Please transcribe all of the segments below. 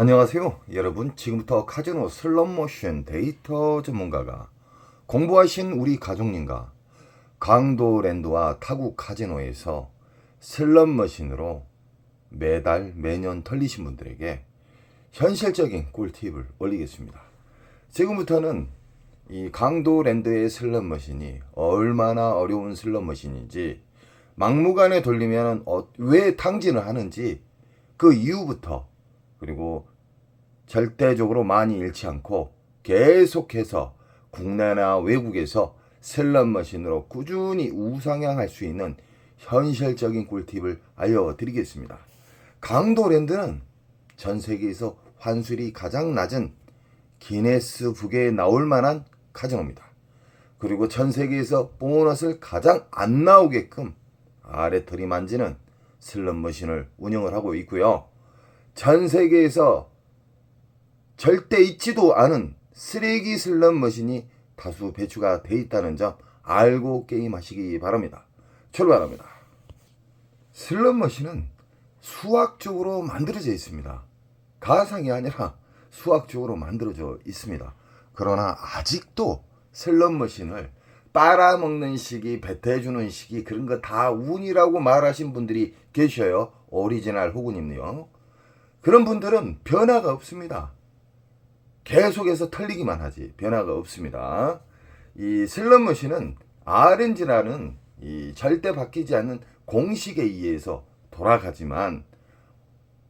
안녕하세요. 여러분, 지금부터 카지노 슬롯모션 데이터 전문가가 공부하신 우리 가족님과 강도랜드와 타국 카지노에서 슬롯머신으로 매달 매년 털리신 분들에게 현실적인 꿀팁을 올리겠습니다. 지금부터는 이 강도랜드의 슬롯머신이 얼마나 어려운 슬롯머신인지 막무가내 돌리면 어, 왜 탕진을 하는지 그 이유부터 그리고 절대적으로 많이 잃지 않고 계속해서 국내나 외국에서 슬롯머신으로 꾸준히 우상향할 수 있는 현실적인 꿀팁을 알려드리겠습니다. 강도랜드는 전 세계에서 환술이 가장 낮은 기네스 북에 나올 만한 카지노입니다. 그리고 전 세계에서 보너스를 가장 안 나오게끔 아래 들이만지는 슬롯머신을 운영을 하고 있고요. 전 세계에서 절대 있지도 않은 쓰레기 슬롯머신이 다수 배출가 돼 있다는 점 알고 게임하시기 바랍니다. 출발합니다. 슬롯머신은 수학적으로 만들어져 있습니다. 가상이 아니라 수학적으로 만들어져 있습니다. 그러나 아직도 슬롯머신을 빨아먹는 시기, 뱉어주는 시기 그런 거 다 운이라고 말하신 분들이 계셔요. 오리지널 호구님요. 그런 분들은 변화가 없습니다. 계속해서 털리기만 하지 변화가 없습니다. 이 슬롯머신은 RNG라는 이 절대 바뀌지 않는 공식에 의해서 돌아가지만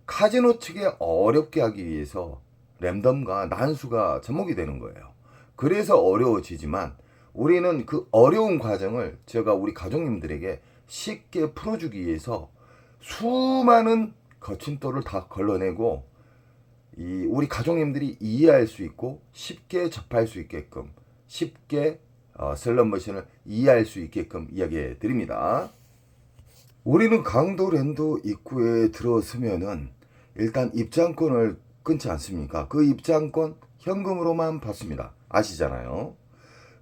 카지노 측에 어렵게 하기 위해서 랜덤과 난수가 접목이 되는 거예요. 그래서 어려워지지만 우리는 그 어려운 과정을 제가 우리 가족님들에게 쉽게 풀어주기 위해서 수많은 거친돌을 다 걸러내고 이 우리 가족님들이 이해할 수 있고 쉽게 접할 수 있게끔 쉽게 어, 슬롯머신을 이해할 수 있게끔 이야기해 드립니다. 우리는 강도랜드 입구에 들어서면은 일단 입장권을 끊지 않습니까? 그 입장권 현금으로만 받습니다. 아시잖아요.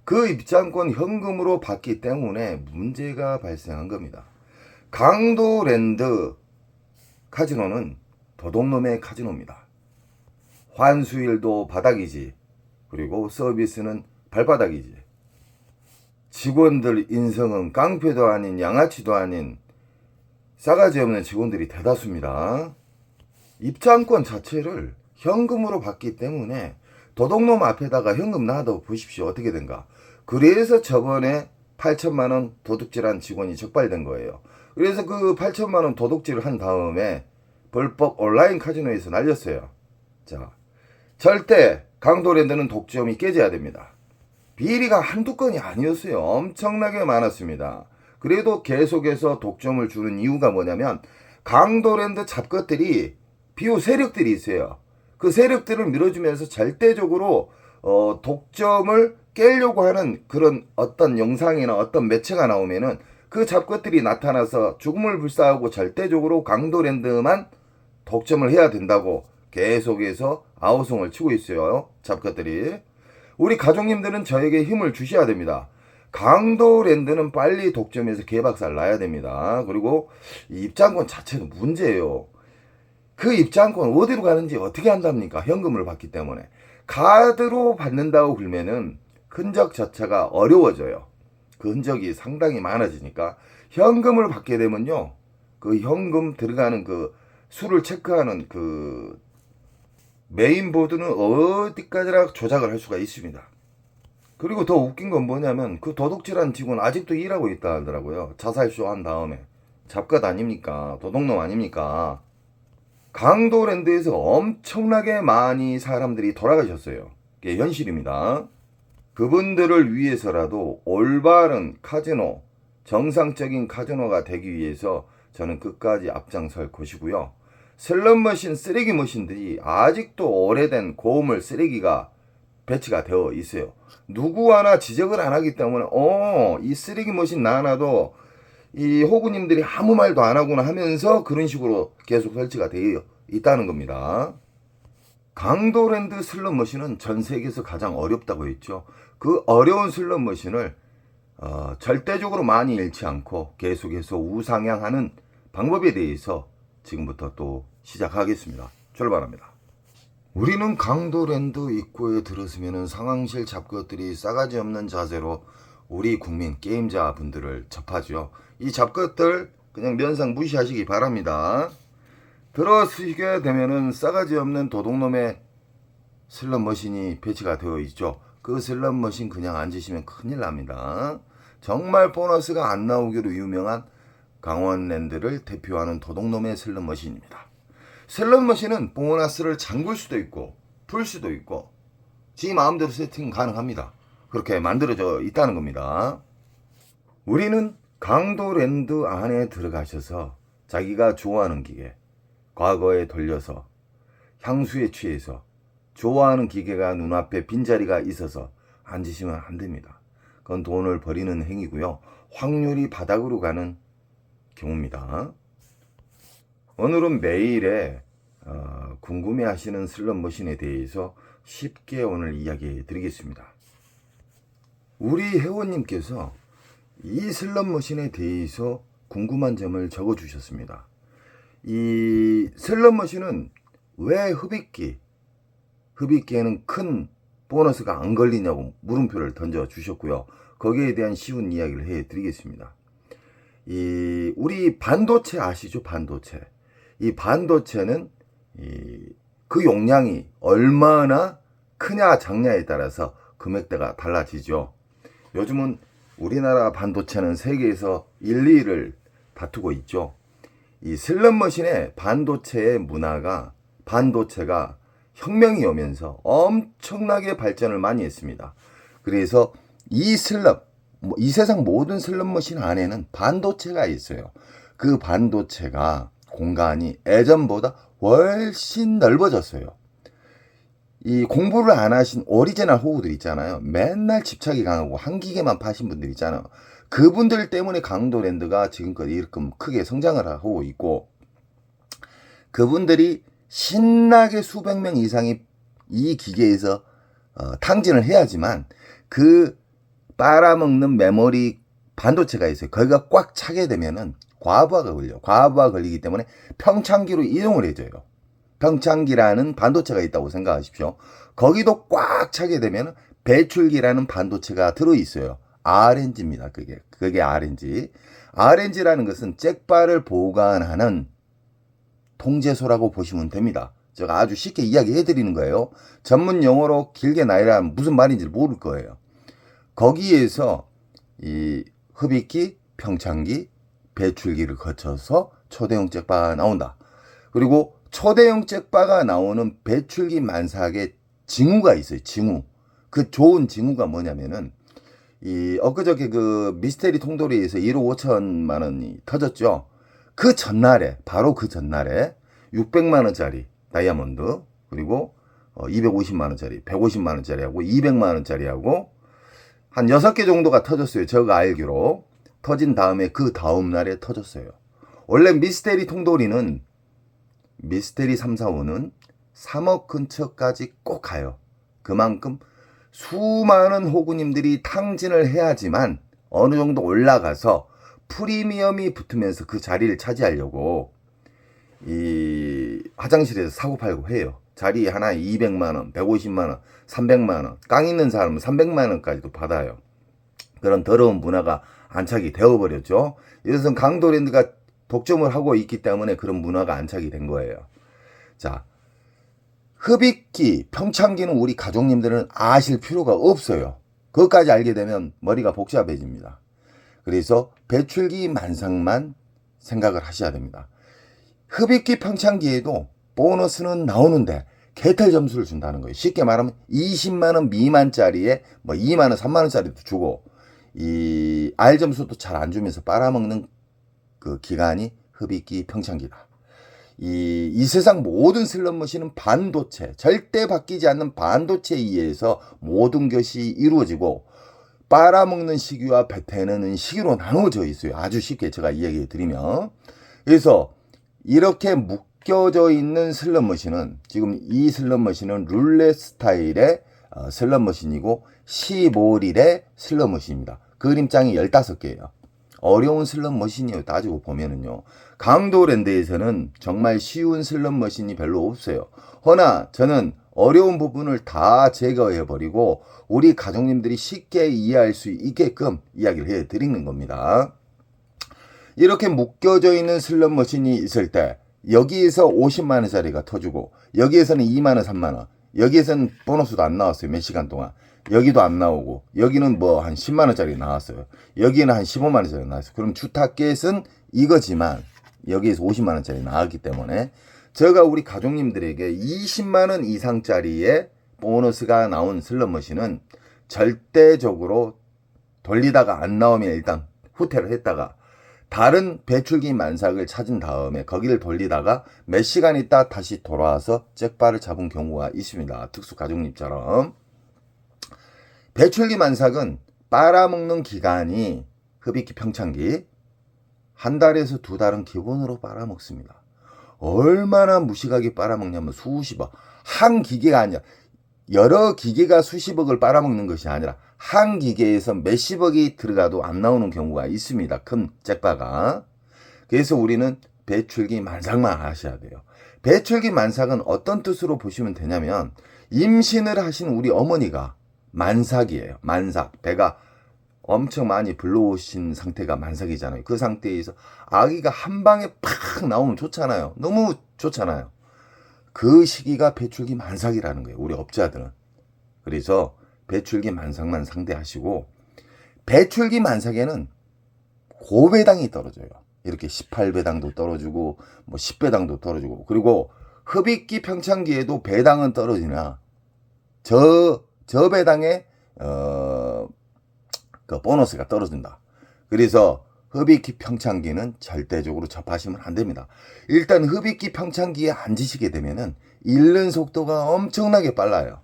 그 입장권 현금으로 받기 때문에 문제가 발생한 겁니다. 강도랜드 카지노는 도둑놈의 카지노입니다. 환수일도 바닥이지. 그리고 서비스는 발바닥이지. 직원들 인성은 깡패도 아닌 양아치도 아닌 싸가지 없는 직원들이 대다수입니다. 입장권 자체를 현금으로 받기 때문에 도둑놈 앞에다가 현금 놔둬 보십시오. 어떻게 된가. 그래서 저번에 8천만 원 도둑질한 직원이 적발된 거예요. 그래서 그 8천만 원 도둑질을 한 다음에 불법 온라인 카지노에서 날렸어요. 자, 절대 강도랜드는 독점이 깨져야 됩니다. 비리가 한두 건이 아니었어요. 엄청나게 많았습니다. 그래도 계속해서 독점을 주는 이유가 뭐냐면 강도랜드 잡것들이 비호 세력들이 있어요. 그 세력들을 밀어주면서 절대적으로 어, 독점을 깨려고 하는 그런 어떤 영상이나 어떤 매체가 나오면은 그 잡것들이 나타나서 죽음을 불사하고 절대적으로 강도랜드만 독점을 해야 된다고 계속해서 아우성을 치고 있어요. 잡것들이. 우리 가족님들은 저에게 힘을 주셔야 됩니다. 강도랜드는 빨리 독점해서 개박살 나야 됩니다. 그리고 이 입장권 자체도 문제예요. 그 입장권 어디로 가는지 어떻게 한답니까? 현금을 받기 때문에. 카드로 받는다고 그러면은 흔적 자체가 어려워져요. 그 흔적이 상당히 많아지니까 현금을 받게 되면요. 그 현금 들어가는 그 수를 체크하는 그 메인보드는 어디까지나 조작을 할 수가 있습니다. 그리고 더 웃긴 건 뭐냐면 그 도둑질한 직원 아직도 일하고 있다 하더라고요. 자살쇼 한 다음에. 잡것 아닙니까? 도둑놈 아닙니까? 강도랜드에서 엄청나게 많이 사람들이 돌아가셨어요. 이게 현실입니다. 그분들을 위해서라도 올바른 카지노, 정상적인 카지노가 되기 위해서 저는 끝까지 앞장설 것이고요. 슬롯머신 쓰레기 머신들이 아직도 오래된 고음을 쓰레기가 배치가 되어 있어요. 누구 하나 지적을 안 하기 때문에 어, 이 쓰레기 머신 나나도 이 호구님들이 아무 말도 안 하구나 하면서 그런 식으로 계속 설치가 되어 있다는 겁니다. 강도랜드 슬롯머신은 전 세계에서 가장 어렵다고 했죠. 그 어려운 슬롯머신을 어, 절대적으로 많이 잃지 않고 계속해서 우상향하는 방법에 대해서 지금부터 또 시작하겠습니다. 출발합니다. 우리는 강도랜드 입구에 들어서면은 상황실 잡것들이 싸가지 없는 자세로 우리 국민 게임자 분들을 접하죠. 이 잡것들 그냥 면상 무시하시기 바랍니다. 들어서게 되면은 싸가지 없는 도둑놈의 슬롯 머신이 배치가 되어 있죠. 그 슬롯 머신 그냥 앉으시면 큰일 납니다. 정말 보너스가 안 나오기로 유명한 강원랜드를 대표하는 도둑놈의 슬롯 머신입니다. 슬롯 머신은 보너스를 잠글 수도 있고 풀 수도 있고 지 마음대로 세팅 가능합니다. 그렇게 만들어져 있다는 겁니다. 우리는 강도랜드 안에 들어가셔서 자기가 좋아하는 기계, 과거에 돌려서 향수에 취해서 좋아하는 기계가 눈앞에 빈자리가 있어서 앉으시면 안 됩니다. 그건 돈을 버리는 행위고요. 확률이 바닥으로 가는 경우입니다. 오늘은 매일에 어, 궁금해하시는 슬롯 머신에 대해서 쉽게 오늘 이야기해 드리겠습니다. 우리 회원님께서 이 슬롯 머신에 대해서 궁금한 점을 적어 주셨습니다. 이 슬롯 머신은 왜 흡입기, 흡입기에는 큰 보너스가 안 걸리냐고 물음표를 던져 주셨고요. 거기에 대한 쉬운 이야기를 해 드리겠습니다. 이 우리 반도체 아시죠? 반도체. 이 반도체는 이 그 용량이 얼마나 크냐 작냐에 따라서 금액대가 달라지죠. 요즘은 우리나라 반도체는 세계에서 1, 2위를 다투고 있죠. 이 슬롯머신의 반도체의 문화가 반도체가 혁명이 오면서 엄청나게 발전을 많이 했습니다. 그래서 이 슬롯, 뭐이 세상 모든 슬롯머신 안에는 반도체가 있어요. 그 반도체가 공간이 예전보다 훨씬 넓어졌어요. 이 공부를 안 하신 오리지널 호구들 있잖아요. 맨날 집착이 강하고 한 기계만 파신 분들 있잖아요. 그분들 때문에 강도랜드가 지금껏 이렇게 크게 성장을 하고 있고 그분들이 신나게 수백 명 이상이 이 기계에서 어, 탕진을 해야지만 그 빨아먹는 메모리 반도체가 있어요. 거기가 꽉 차게 되면은 과부하가 걸려. 과부하 걸리기 때문에 평창기로 이동을 해줘요. 평창기라는 반도체가 있다고 생각하십시오. 거기도 꽉 차게 되면 배출기라는 반도체가 들어 있어요. RNG입니다. 그게 그게 RNG. RNG라는 것은 잭바를 보관하는 통제소라고 보시면 됩니다. 제가 아주 쉽게 이야기해 드리는 거예요. 전문 용어로 길게 나이라면 무슨 말인지 모를 거예요. 거기에서 이 흡입기, 평창기, 배출기를 거쳐서 초대형 잭바가 나온다. 그리고 초대형 잭바가 나오는 배출기 만삭에 징후가 있어요. 징후. 그 좋은 징후가 뭐냐면은 이 엊그저께 그 미스테리 통돌이에서 1억 5천만 원이 터졌죠. 그 전날에 바로 그 전날에 600만 원짜리 다이아몬드 그리고 어 250만 원짜리, 150만 원짜리하고 200만 원짜리하고 한 6개 정도가 터졌어요. 제가 알기로. 터진 다음에 그 다음 날에 터졌어요. 원래 미스테리 통돌이는 미스테리 3, 4, 5는 3억 근처까지 꼭 가요. 그만큼 수많은 호구님들이 탕진을 해야지만 어느 정도 올라가서 프리미엄이 붙으면서 그 자리를 차지하려고 이 화장실에서 사고 팔고 해요. 자리 하나에 200만 원, 150만 원, 300만 원. 깡 있는 사람은 300만 원까지도 받아요. 그런 더러운 문화가 안착이 되어 버렸죠. 이것은 강도랜드가 독점을 하고 있기 때문에 그런 문화가 안착이 된 거예요. 자, 흡입기, 평창기는 우리 가족님들은 아실 필요가 없어요. 그것까지 알게 되면 머리가 복잡해집니다. 그래서 배출기 만상만 생각을 하셔야 됩니다. 흡입기 평창기에도 보너스는 나오는데 개털 점수를 준다는 거예요. 쉽게 말하면 20만 원 미만짜리에 뭐 2만 원, 3만 원짜리도 주고 이 R 점수도 잘 안 주면서 빨아먹는 그 기간이 흡입기 평창기다. 이, 이 세상 모든 슬롯머신은 반도체, 절대 바뀌지 않는 반도체에 의해서 모든 것이 이루어지고 빨아먹는 시기와 뱉어내는 시기로 나누어져 있어요. 아주 쉽게 제가 이야기해 드리면. 그래서 이렇게 묶여져 있는 슬롯머신은 지금 이 슬롯머신은 룰렛 스타일의 어, 슬롯머신이고 15릴의 슬롯머신입니다. 그림장이 15개예요. 어려운 슬롯 머신이에요. 따지고 보면은요. 강도랜드에서는 정말 쉬운 슬롯 머신이 별로 없어요. 허나 저는 어려운 부분을 다 제거해 버리고 우리 가족님들이 쉽게 이해할 수 있게끔 이야기를 해 드리는 겁니다. 이렇게 묶여져 있는 슬롯 머신이 있을 때 여기에서 50만 원짜리가 터지고 여기에서는 2만 원, 3만 원. 여기에서는 보너스도 안 나왔어요. 몇 시간 동안. 여기도 안 나오고 여기는 뭐 한 10만 원짜리 나왔어요. 여기는 한 15만 원짜리 나왔어요. 그럼 주 타겟은 이거지만 여기에서 50만 원짜리 나왔기 때문에 제가 우리 가족님들에게 20만 원 이상짜리의 보너스가 나온 슬롯 머신은 절대적으로 돌리다가 안 나오면 일단 후퇴를 했다가 다른 배출기 만삭을 찾은 다음에 거기를 돌리다가 몇 시간 있다 다시 돌아와서 잭바를 잡은 경우가 있습니다. 특수 가족님처럼. 배출기 만삭은 빨아먹는 기간이 흡입기 평창기 한 달에서 두 달은 기본으로 빨아먹습니다. 얼마나 무식하게 빨아먹냐면 수십억 한 기계가 아니라 여러 기계가 수십억을 빨아먹는 것이 아니라 한 기계에서 몇십억이 들어가도 안 나오는 경우가 있습니다. 큰 잭바가. 그래서 우리는 배출기 만삭만 하셔야 돼요. 배출기 만삭은 어떤 뜻으로 보시면 되냐면 임신을 하신 우리 어머니가 만삭이에요. 만삭. 배가 엄청 많이 불러오신 상태가 만삭이잖아요. 그 상태에서 아기가 한 방에 팍 나오면 좋잖아요. 너무 좋잖아요. 그 시기가 배출기 만삭이라는 거예요. 우리 업자들은. 그래서 배출기 만삭만 상대하시고 배출기 만삭에는 고배당이 떨어져요. 이렇게 18배당도 떨어지고 뭐 10배당도 떨어지고 그리고 흡입기 평창기에도 배당은 떨어지나 저 저배당에 어, 그 보너스가 떨어진다. 그래서 흡입기 평창기는 절대적으로 접하시면 안 됩니다. 일단 흡입기 평창기에 앉으시게 되면은 잃는 속도가 엄청나게 빨라요.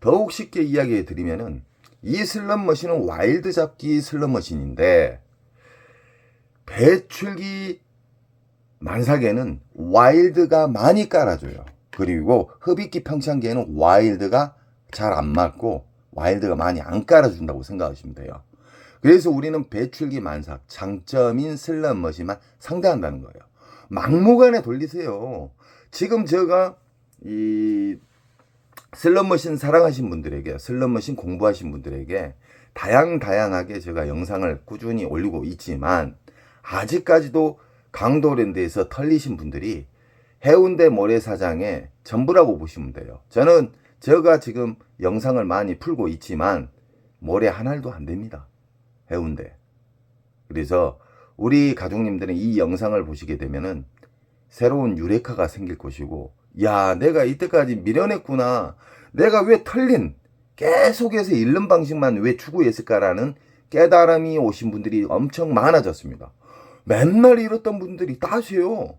더욱 쉽게 이야기해 드리면은 이 슬롯 머신은 와일드 잡기 슬롯 머신인데 배출기 만삭에는 와일드가 많이 깔아줘요. 그리고 흡입기 평창기에는 와일드가 잘 안 맞고 와일드가 많이 안 깔아준다고 생각하시면 돼요. 그래서 우리는 배출기 만삭, 장점인 슬롯 머신만 상대한다는 거예요. 막무가내 돌리세요. 지금 제가 이 슬롯 머신 사랑하신 분들에게, 슬롯 머신 공부하신 분들에게 다양 다양하게 제가 영상을 꾸준히 올리고 있지만 아직까지도 강도랜드에서 털리신 분들이 해운대 모래사장의 전부라고 보시면 돼요. 저는 제가 지금 영상을 많이 풀고 있지만 모래 한 알도 안 됩니다. 해운대. 그래서 우리 가족님들은 이 영상을 보시게 되면은 새로운 유레카가 생길 것이고, 야, 내가 이때까지 미련했구나. 내가 왜 털린, 계속해서 잃는 방식만 왜 추구했을까라는 깨달음이 오신 분들이 엄청 많아졌습니다. 맨날 잃었던 분들이 따세요.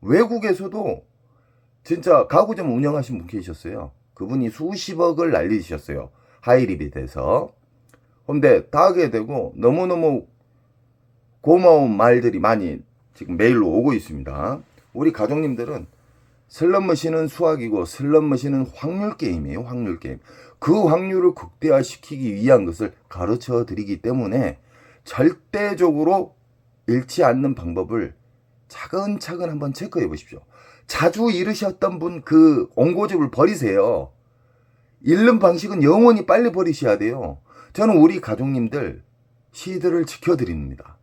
외국에서도 진짜 가구점 운영하신 분 계셨어요. 그분이 수십억을 날리셨어요. 하이리빗에서. 근데 다 하게 되고 너무너무 고마운 말들이 많이 지금 메일로 오고 있습니다. 우리 가족님들은 슬롯 머신은 수학이고 슬롯 머신은 확률 게임이에요. 확률 게임. 그 확률을 극대화시키기 위한 것을 가르쳐 드리기 때문에 절대적으로 잃지 않는 방법을 차근차근 한번 체크해 보십시오. 자주 잃으셨던 분 그 옹고집을 버리세요. 잃는 방식은 영원히 빨리 버리셔야 돼요. 저는 우리 가족님들 시드를 지켜드립니다.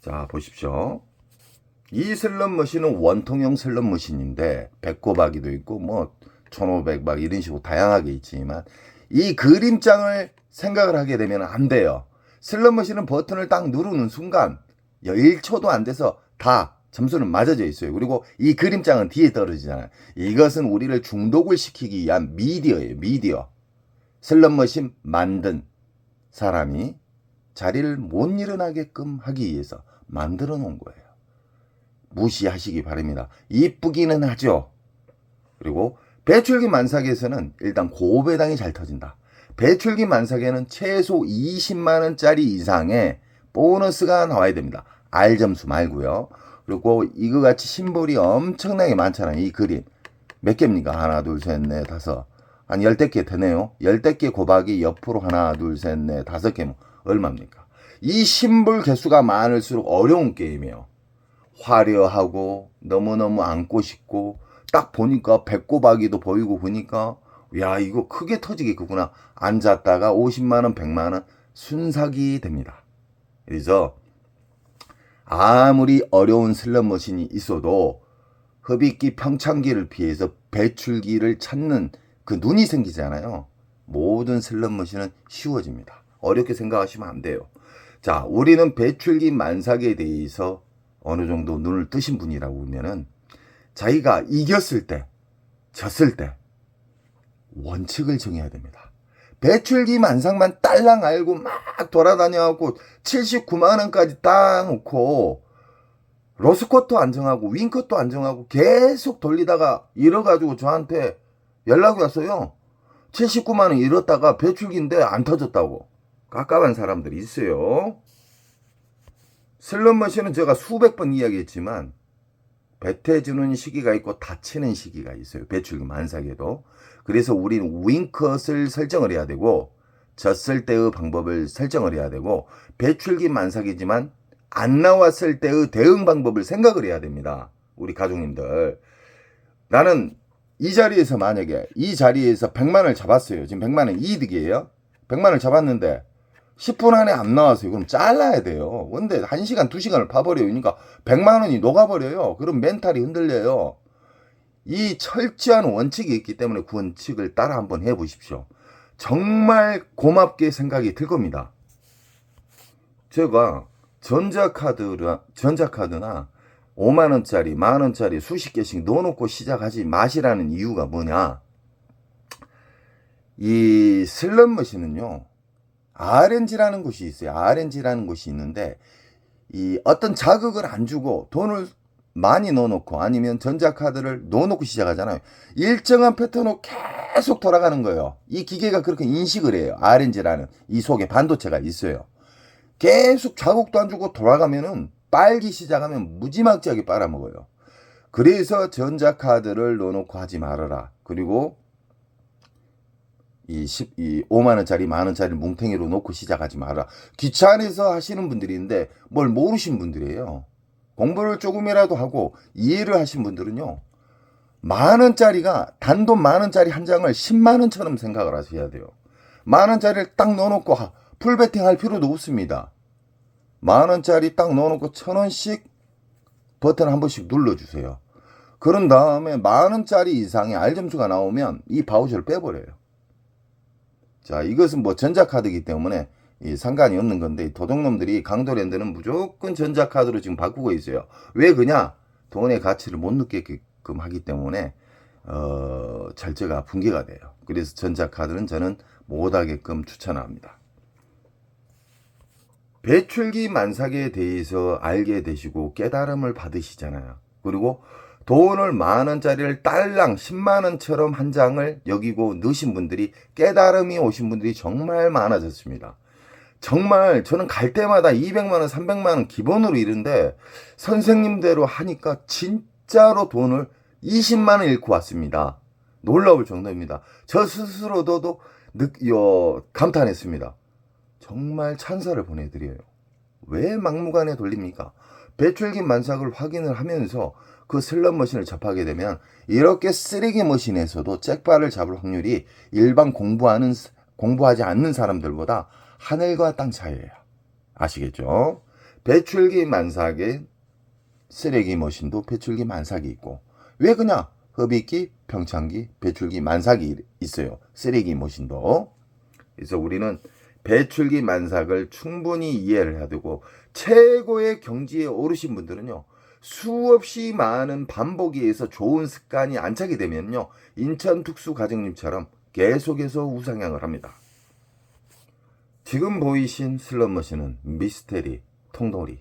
자, 보십시오. 이 슬롯 머신은 원통형 슬롯 머신인데 배꼽하기도 있고 뭐 1500막 이런 식으로 다양하게 있지만 이 그림장을 생각을 하게 되면 안 돼요. 슬롯 머신은 버튼을 딱 누르는 순간 1초도 안 돼서 다 점수는 맞아져 있어요. 그리고 이 그림장은 뒤에 떨어지잖아요. 이것은 우리를 중독을 시키기 위한 미디어예요. 미디어. 슬롯머신 만든 사람이 자리를 못 일어나게끔 하기 위해서 만들어 놓은 거예요. 무시하시기 바랍니다. 이쁘기는 하죠. 그리고 배출기 만삭에서는 일단 고배당이 잘 터진다. 배출기 만삭에는 최소 20만원짜리 이상의 보너스가 나와야 됩니다. R 점수 말고요. 그리고 이거 같이 심볼이 엄청나게 많잖아요. 이 그림. 몇 개입니까? 하나, 둘, 셋, 넷, 다섯. 한 열댓 개 되네요. 열댓 개 곱하기 옆으로 하나, 둘, 셋, 넷, 다섯 개면 얼마입니까? 이 심볼 개수가 많을수록 어려운 게임이에요. 화려하고 너무너무 안고 싶고 딱 보니까 배꼽아기도 보이고 보니까 야 이거 크게 터지겠구나 앉았다가 50만원 100만원 순삭이 됩니다 그래서 아무리 어려운 슬롯머신이 있어도 흡입기 평창기를 피해서 배출기를 찾는 그 눈이 생기잖아요. 모든 슬롯머신은 쉬워집니다. 어렵게 생각하시면 안 돼요. 자 우리는 배출기 만삭에 대해서 어느 정도 눈을 뜨신 분이라고 보면은 자기가 이겼을 때, 졌을 때 원칙을 정해야 됩니다. 배출기 만상만 딸랑 알고 막 돌아다녀갖고 79만 원까지 딱 놓고 로스컷도 안 정하고 윙컷도 안 정하고 계속 돌리다가 잃어가지고 저한테 연락이 왔어요. 79만 원 잃었다가 배출기인데 안 터졌다고. 깝깝한 사람들이 있어요. 슬롯머신은 제가 수백 번 이야기했지만 배태주는 시기가 있고 다치는 시기가 있어요. 배출기 만삭에도. 그래서 우리는 윙컷을 설정을 해야 되고 졌을 때의 방법을 설정을 해야 되고 배출기 만삭이지만 안 나왔을 때의 대응 방법을 생각을 해야 됩니다. 우리 가족님들. 나는 이 자리에서 만약에 이 자리에서 100만 원을 잡았어요. 지금 100만 원 이득이에요. 100만 원을 잡았는데 10분 안에 안 나왔어요. 그럼 잘라야 돼요. 근데 1시간, 2시간을 파버려요. 그러니까 100만 원이 녹아버려요. 그럼 멘탈이 흔들려요. 이 철저한 원칙이 있기 때문에 그 원칙을 따라 한번 해보십시오. 정말 고맙게 생각이 들 겁니다. 제가 전자카드나, 전자카드나 5만원짜리, 만원짜리 수십 개씩 넣어놓고 시작하지 마시라는 이유가 뭐냐. 이 슬롯머신은요, RNG라는 곳이 있어요. RNG라는 곳이 있는데 이 어떤 자극을 안 주고 돈을 많이 넣어놓고 아니면 전자카드를 넣어놓고 시작하잖아요. 일정한 패턴으로 계속 돌아가는 거예요. 이 기계가 그렇게 인식을 해요. RNG라는 이 속에 반도체가 있어요. 계속 자극도 안 주고 돌아가면은 빨기 시작하면 무지막지하게 빨아먹어요. 그래서 전자카드를 넣어놓고 하지 말아라. 그리고 이 10, 이 5만원짜리, 만원짜리 뭉탱이로 놓고 시작하지 마라. 귀찮아서 하시는 분들인데 뭘 모르신 분들이에요. 공부를 조금이라도 하고 이해를 하신 분들은요. 만 원짜리가 단돈 만 원짜리 한 장을 10만 원처럼 생각을 하셔야 돼요. 만 원짜리를 딱 넣어놓고 풀베팅 할 필요도 없습니다. 만 원짜리 딱 넣어놓고 천 원씩 버튼 한 번씩 눌러주세요. 그런 다음에 만 원짜리 이상의 알점수가 나오면 이 바우처를 빼버려요. 자, 이것은 뭐 전자카드이기 때문에 이 상관이 없는 건데 도둑놈들이 강도랜드는 무조건 전자카드로 지금 바꾸고 있어요. 왜 그냐? 돈의 가치를 못 느끼게끔 하기 때문에 어, 절제가 붕괴가 돼요. 그래서 전자카드는 저는 못하게끔 추천합니다. 배출기 만삭에 대해서 알게 되시고 깨달음을 받으시잖아요. 그리고 돈을 만 원짜리를 딸랑 10만 원처럼 한 장을 여기고 넣으신 분들이 깨달음이 오신 분들이 정말 많아졌습니다. 정말 저는 갈 때마다 200만 원, 300만 원 기본으로 이른데 선생님대로 하니까 진짜로 돈을 20만 원 잃고 왔습니다. 놀라울 정도입니다. 저 스스로도 느, 요, 감탄했습니다. 정말 찬사를 보내드려요. 왜 막무가내 돌립니까? 배출기 만삭을 확인을 하면서 그 슬롯 머신을 접하게 되면 이렇게 쓰레기 머신에서도 잭바를 잡을 확률이 일반 공부하는 공부하지 않는 사람들보다 하늘과 땅 차이예요. 아시겠죠? 배출기 만삭에 쓰레기 머신도 배출기 만삭이 있고 왜 그냐? 흡입기, 평창기, 배출기 만삭이 있어요. 쓰레기 머신도. 그래서 우리는 배출기 만삭을 충분히 이해를 해야 되고 최고의 경지에 오르신 분들은요. 수없이 많은 반복에 의해서 좋은 습관이 안착이 되면요. 인천 특수 가정님처럼 계속해서 우상향을 합니다. 지금 보이신 슬롯머신은 미스테리, 통돌이,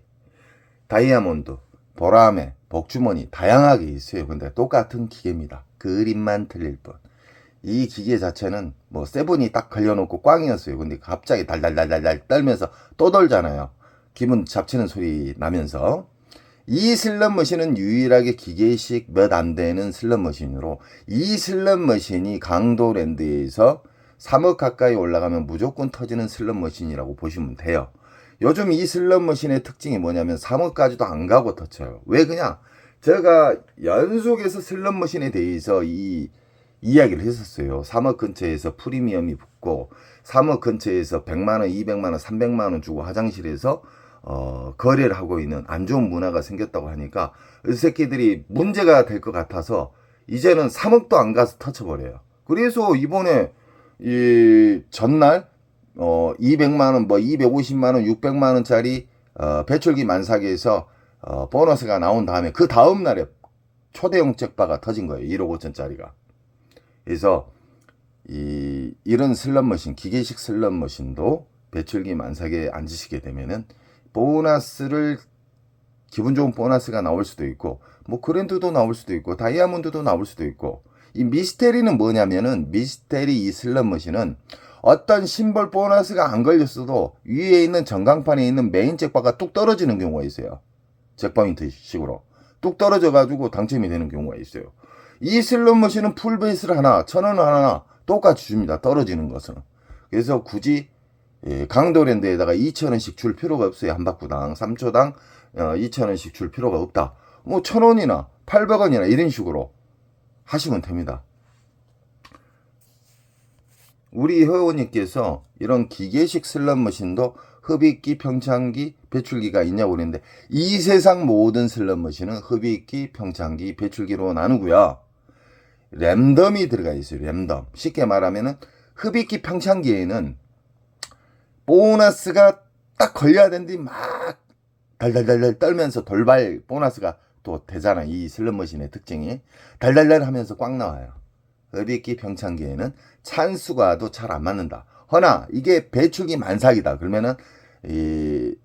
다이아몬드, 보라매, 복주머니 다양하게 있어요. 근데 똑같은 기계입니다. 그림만 틀릴 뿐. 이 기계 자체는 뭐 세븐이 딱 걸려놓고 꽝이었어요. 근데 갑자기 달달달달달 떨면서 또 돌잖아요. 기분 잡치는 소리 나면서 이 슬롯머신은 유일하게 기계식 몇 안 되는 슬롯머신으로 이 슬롯머신이 강도랜드에서 3억 가까이 올라가면 무조건 터지는 슬롯 머신이라고 보시면 돼요. 요즘 이 슬롯 머신의 특징이 뭐냐면 3억까지도 안 가고 터쳐요. 왜 그냥 제가 연속해서 슬롯 머신에 대해서 이 이야기를 했었어요. 3억 근처에서 프리미엄이 붙고 3억 근처에서 100만 원, 200만 원, 300만 원 주고 화장실에서 어, 거래를 하고 있는 안 좋은 문화가 생겼다고 하니까 이 새끼들이 문제가 될 것 같아서 이제는 3억도 안 가서 터쳐버려요. 그래서 이번에 이 전날 어 200만 원, 뭐 250만 원, 600만 원짜리 어, 배출기 만사기에서 어, 보너스가 나온 다음에 그 다음 날에 초대형 잭바가 터진 거예요. 1억 5천짜리가. 그래서 이 이런 슬롯머신, 기계식 슬롯머신도 배출기 만삭에 앉으시게 되면은 보너스를 기분 좋은 보너스가 나올 수도 있고 뭐 그랜드도 나올 수도 있고 다이아몬드도 나올 수도 있고 이 미스테리는 뭐냐면은 미스테리 이 슬롯머신은 어떤 심벌 보너스가 안 걸렸어도 위에 있는 전광판에 있는 메인 잭바가 뚝 떨어지는 경우가 있어요. 잭포인트 식으로 뚝 떨어져 가지고 당첨이 되는 경우가 있어요. 이 슬롯머신은 풀베이스를 하나, 천원 하나 똑같이 줍니다. 떨어지는 것은. 그래서 굳이 예, 강도랜드에다가 2,000원씩 줄 필요가 없어요. 한 바구당. 3초당 어, 2,000원씩 줄 필요가 없다. 뭐 1,000원이나 800원이나 이런 식으로 하시면 됩니다. 우리 회원님께서 이런 기계식 슬롯머신도 흡입기, 평창기, 배출기가 있냐고 그랬는데 이 세상 모든 슬롯머신은 흡입기, 평창기, 배출기로 나누고요. 랜덤이 들어가 있어요. 랜덤. 쉽게 말하면은 흡입기, 평창기에는 보너스가 딱 걸려야 되는데 막 달달달달 떨면서 돌발 보너스가 또 되잖아. 이 슬롯머신의 특징이 달달달 하면서 꽉 나와요. 흡입기 평창기에는 찬수가도 잘 안 맞는다. 허나 이게 배출기 만삭이다. 그러면은 이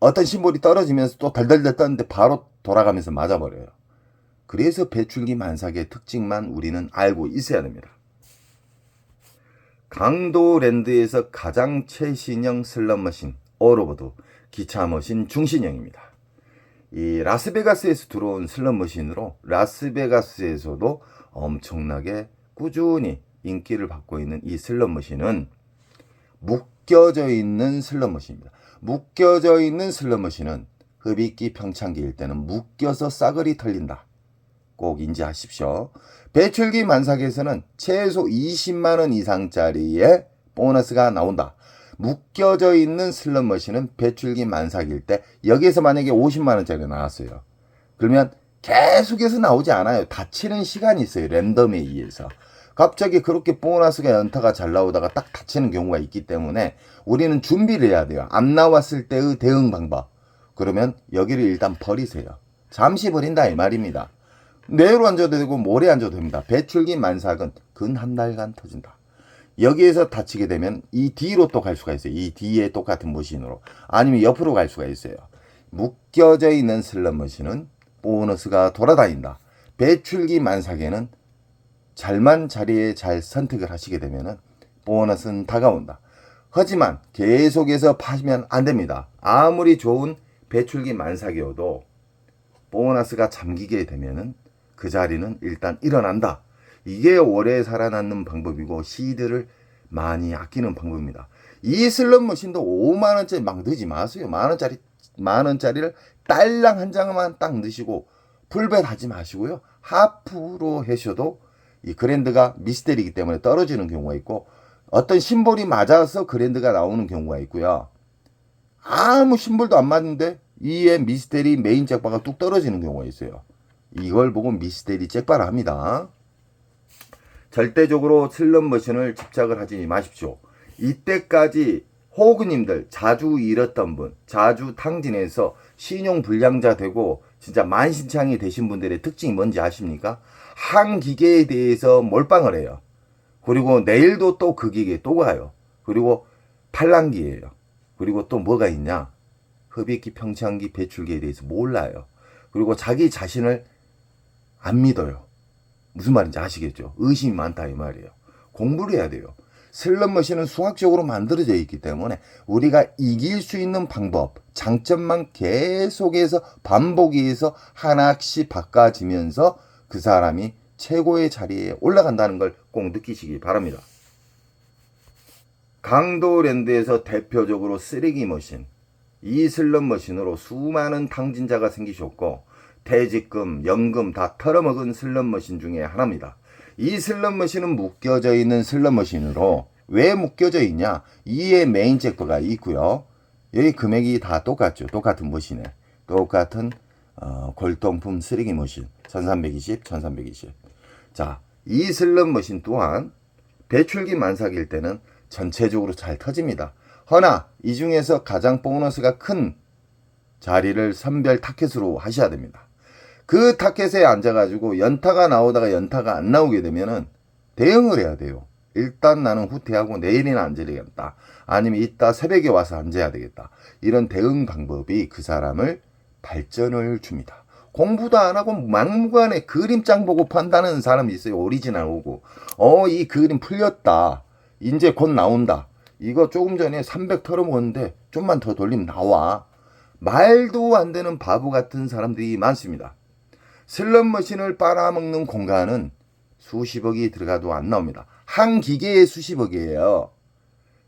어떤 심볼이 떨어지면서 또 달달달 떴는데 바로 돌아가면서 맞아버려요. 그래서 배출기 만삭의 특징만 우리는 알고 있어야 됩니다. 강도랜드에서 가장 최신형 슬롯머신 오로보드 기차머신 중신형입니다. 이 라스베가스에서 들어온 슬롯머신으로 라스베가스에서도 엄청나게 꾸준히 인기를 받고 있는 이 슬롯머신은 묶여져 있는 슬롯머신입니다. 묶여져 있는 슬롯머신은 흡입기 평창기일 때는 묶여서 싸그리 털린다. 꼭 인지하십시오. 배출기 만삭에서는 최소 20만 원 이상짜리의 보너스가 나온다. 묶여져 있는 슬롯머신은 배출기 만삭일 때 여기에서 만약에 50만 원짜리 나왔어요. 그러면 계속해서 나오지 않아요. 닫히는 시간이 있어요. 랜덤에 의해서. 갑자기 그렇게 보너스가 연타가 잘 나오다가 딱 닫히는 경우가 있기 때문에 우리는 준비를 해야 돼요. 안 나왔을 때의 대응 방법. 그러면 여기를 일단 버리세요. 잠시 버린다 이 말입니다. 내일 앉아도 되고 모레 앉아도 됩니다. 배출기 만삭은 근 한 달간 터진다. 여기에서 다치게 되면 이 뒤로 또 갈 수가 있어요. 이 뒤에 똑같은 머신으로. 아니면 옆으로 갈 수가 있어요. 묶여져 있는 슬롯 머신은 보너스가 돌아다닌다. 배출기 만삭에는 잘만 자리에 잘 선택을 하시게 되면은 보너스는 다가온다. 하지만 계속해서 파시면 안 됩니다. 아무리 좋은 배출기 만삭이어도 보너스가 잠기게 되면은 그 자리는 일단 일어난다. 이게 오래 살아남는 방법이고 시드를 많이 아끼는 방법입니다. 이 슬롯 머신도 5만 원짜리 막 넣지 마세요. 만 원짜리 만 원짜리를 딸랑 한 장만 딱 넣으시고 풀벳 하지 마시고요. 하프로 하셔도 이 그랜드가 미스테리이기 때문에 떨어지는 경우가 있고 어떤 심볼이 맞아서 그랜드가 나오는 경우가 있고요. 아무 심볼도 안 맞는데 이에 미스테리 메인 잭바가 뚝 떨어지는 경우가 있어요. 이걸 보고 미스테리 잭바라 합니다. 절대적으로 슬롯 머신을 집착을 하지 마십시오. 이때까지 호그님들 자주 잃었던 분, 자주 탕진해서 신용 불량자 되고 진짜 만신창이 되신 분들의 특징이 뭔지 아십니까? 한 기계에 대해서 몰빵을 해요. 그리고 내일도 또 그 기계 또 가요. 그리고 팔랑기예요. 그리고 또 뭐가 있냐? 흡입기, 평창기, 배출기에 대해서 몰라요. 그리고 자기 자신을 안 믿어요. 무슨 말인지 아시겠죠? 의심이 많다 이 말이에요. 공부를 해야 돼요. 슬롯머신은 수학적으로 만들어져 있기 때문에 우리가 이길 수 있는 방법, 장점만 계속해서 반복해서 하나씩 바꿔지면서 그 사람이 최고의 자리에 올라간다는 걸 꼭 느끼시기 바랍니다. 강도랜드에서 대표적으로 쓰레기 머신, 이 슬롯 머신으로 수많은 탕진자가 생기셨고 퇴직금, 연금 다 털어먹은 슬롯 머신 중에 하나입니다. 이 슬롯 머신은 묶여져 있는 슬롯 머신으로 왜 묶여져 있냐? 이에 메인 잭버가 있고요. 여기 금액이 다 똑같죠. 똑같은 머신에 똑같은 어, 골동품 쓰레기 머신 1320, 1320. 자, 이 슬롯 머신 또한 배출기 만삭일 때는 전체적으로 잘 터집니다. 허나 이 중에서 가장 보너스가 큰 자리를 선별 타켓으로 하셔야 됩니다. 그 타켓에 앉아가지고 연타가 나오다가 연타가 안 나오게 되면은 대응을 해야 돼요. 일단 나는 후퇴하고 내일이나 앉아야 되겠다. 아니면 이따 새벽에 와서 앉아야 되겠다. 이런 대응 방법이 그 사람을 발전을 줍니다. 공부도 안 하고 막무가내 그림장 보고 판다는 사람이 있어요. 오리지널 오고. 어, 이 그림 풀렸다. 이제 곧 나온다. 이거 조금 전에 300 털어먹었는데 좀만 더 돌리면 나와. 말도 안 되는 바보 같은 사람들이 많습니다. 슬롯 머신을 빨아먹는 공간은 수십억이 들어가도 안 나옵니다. 한 기계에 수십억이에요.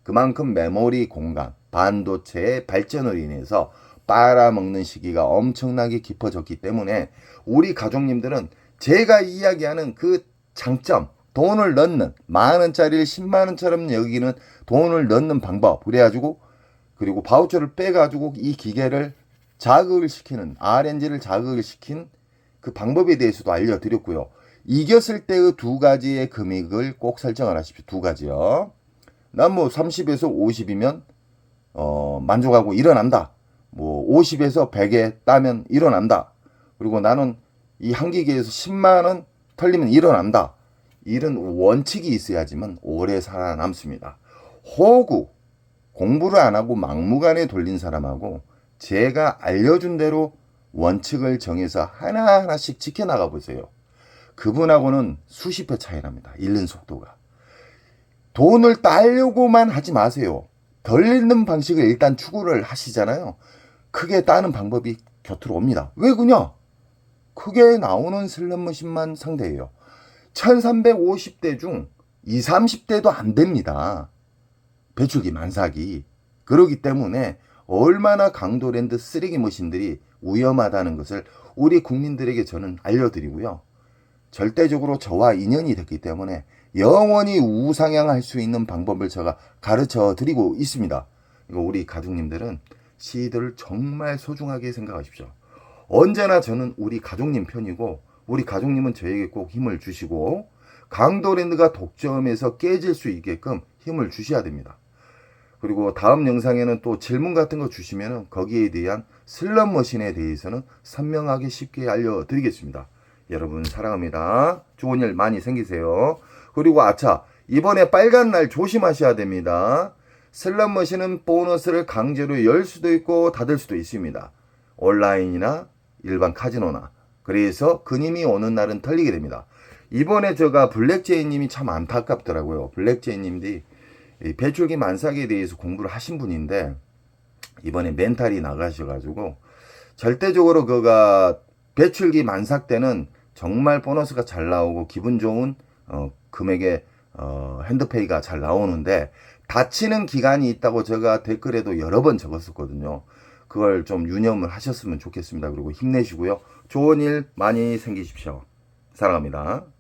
그만큼 메모리 공간, 반도체의 발전으로 인해서 빨아먹는 시기가 엄청나게 깊어졌기 때문에 우리 가족님들은 제가 이야기하는 그 장점, 돈을 넣는 만 원짜리를 10만 원처럼 여기는 돈을 넣는 방법 그래가지고 그리고 바우처를 빼가지고 이 기계를 자극을 시키는 RNG를 자극을 시킨 그 방법에 대해서도 알려드렸고요. 이겼을 때의 두 가지의 금액을 꼭 설정을 하십시오. 두 가지요. 난 뭐 30에서 50이면 어, 만족하고 일어난다. 뭐 50에서 100에 따면 일어난다. 그리고 나는 이 한 기계에서 10만 원 털리면 일어난다. 이런 원칙이 있어야지만 오래 살아남습니다. 호구 공부를 안 하고 막무가내 돌린 사람하고 제가 알려준 대로 원칙을 정해서 하나하나씩 지켜나가 보세요. 그분하고는 수십 배 차이 납니다. 잃는 속도가. 돈을 따려고만 하지 마세요. 덜 잃는 방식을 일단 추구를 하시잖아요. 크게 따는 방법이 곁으로 옵니다. 왜 그냐? 크게 나오는 슬롯머신만 상대해요. 1350대 중 20, 30대도 안 됩니다. 배출기 만삭이. 그러기 때문에 얼마나 강도랜드 쓰레기 머신들이 위험하다는 것을 우리 국민들에게 저는 알려드리고요. 절대적으로 저와 인연이 됐기 때문에 영원히 우상향할 수 있는 방법을 제가 가르쳐 드리고 있습니다. 우리 가족님들은 시들을 정말 소중하게 생각하십시오. 언제나 저는 우리 가족님 편이고 우리 가족님은 저에게 꼭 힘을 주시고 강도랜드가 독점에서 깨질 수 있게끔 힘을 주셔야 됩니다. 그리고 다음 영상에는 또 질문 같은 거 주시면은 거기에 대한 슬롯 머신에 대해서는 선명하게 쉽게 알려드리겠습니다. 여러분 사랑합니다. 좋은 일 많이 생기세요. 그리고 아차 이번에 빨간 날 조심하셔야 됩니다. 슬롯 머신은 보너스를 강제로 열 수도 있고 닫을 수도 있습니다. 온라인이나 일반 카지노나 그래서 그님이 오는 날은 털리게 됩니다. 이번에 제가 블랙제이님이 참 안타깝더라고요. 블랙제이님이 배출기 만삭에 대해서 공부를 하신 분인데 이번에 멘탈이 나가셔가지고 절대적으로 그가 배출기 만삭 때는 정말 보너스가 잘 나오고 기분 좋은 어, 금액의 어, 핸드페이가 잘 나오는데 다치는 기간이 있다고 제가 댓글에도 여러 번 적었었거든요. 그걸 좀 유념을 하셨으면 좋겠습니다. 그리고 힘내시고요. 좋은 일 많이 생기십시오. 사랑합니다.